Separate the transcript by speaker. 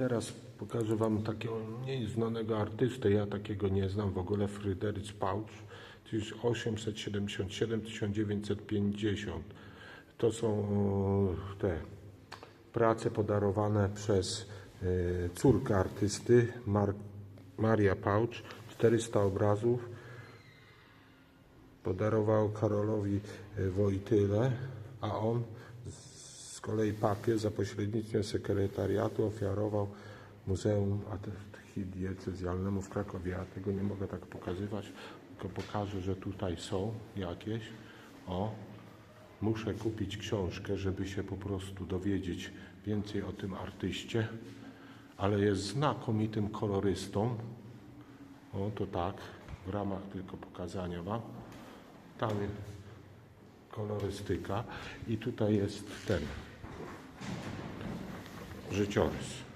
Speaker 1: teraz pokażę Wam takiego mniej znanego artystę. Ja takiego nie znam w ogóle. Fryderyc Paucz, 1877-1950. To są te prace podarowane przez e, córkę artysty, Mar Maria Paucz. 400 obrazów podarował Karolowi e, Wojtyle, a on kolei papier za pośrednictwem sekretariatu ofiarował Muzeum Archidiecezjalnemu w Krakowie. Ja tego nie mogę tak pokazywać, tylko pokażę, że tutaj są jakieś. O, muszę kupić książkę, żeby się po prostu dowiedzieć więcej o tym artyście, ale jest znakomitym kolorystą. O, to tak, w ramach tylko pokazania Wam. Tam jest kolorystyka i tutaj jest ten życiorys.